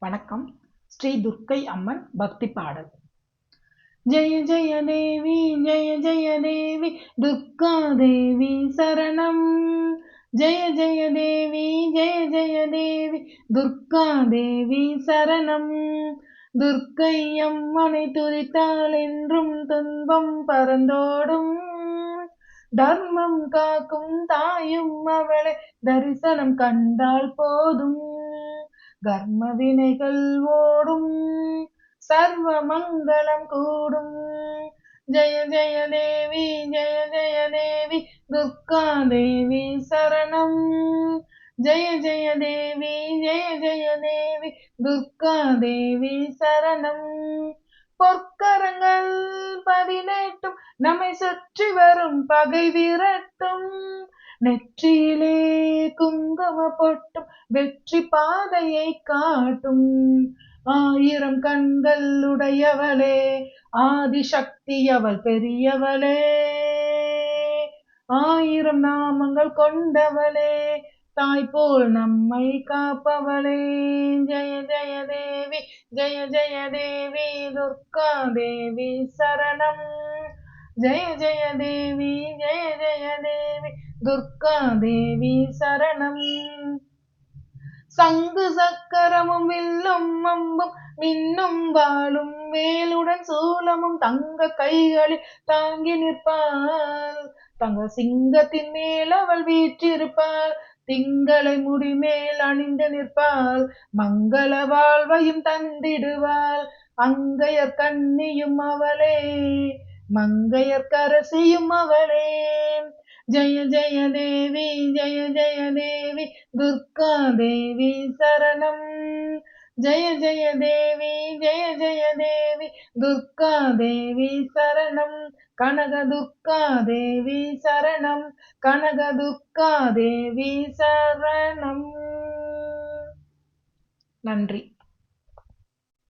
வணக்கம். ஸ்ரீ துர்க்கை அம்மன் பக்தி பாடல். ஜெய ஜெய தேவி ஜெய ஜெய தேவி துர்கா தேவி சரணம். ஜெய ஜெய தேவி ஜெய ஜெய தேவி துர்கா தேவி சரணம். துர்க்கை அம்மனை துதித்தால் என்றும் துன்பம் பறந்தோடும் தர்மம் காக்கும் தாயும் அவளை தரிசனம் கண்டால் போதும். கர்ம வினைகள் ஓடும் சர்வ மங்களம் கூடும். ஜெய ஜெய தேவி ஜெய ஜெய தேவி துர்கா தேவி சரணம். ஜெய ஜெய தேவி ஜெய ஜெய தேவி துர்கா தேவி சரணம். பொற்கரங்கள் பதினெட்டும் நம்மை சுற்றி வரும் பகை விரட்டும். நெற்றியிலே குங்கும பொட்டும் வெற்றி பாதையை காட்டும். ஆயிரம் கண்கள் உடையவளே ஆதிசக்தி அவள் பெரியவளே. ஆயிரம் நாமங்கள் கொண்டவளே தாய் போல் நம்மை காப்பவளே. ஜெய ஜெய தேவி ஜெய ஜெய தேவி துர்கா தேவி சரணம். ஜெய ஜெய தேவி ஜெய ஜெய தேவி. துர்கா தேவி சரணம். சங்கு சக்கரமும் வில்லும் அம்பும் மின்னும் வாழும் வேலுடன் சூலமும் தங்க கைகளில் தாங்கி நிற்பாள். தங்க சிங்கத்தின் மேல் அவள் வீற்றிருப்பாள். திங்களை முடிமேல் அணிந்து நிற்பாள். மங்கள வாழ்வையும் தந்திடுவாள். அங்கையர் கண்ணியும் அவளே. மங்கையர்க்கரசியும் அவளே. ஜெய ஜெய தேவி ஜெய ஜெய தேவி துர்கா தேவி சரணம். ஜெய ஜெய தேவி ஜெய ஜெய தேவி துர்கா தேவி சரணம். கனக துர்கா தேவி சரணம். கனக துர்கா தேவி சரணம். நன்றி.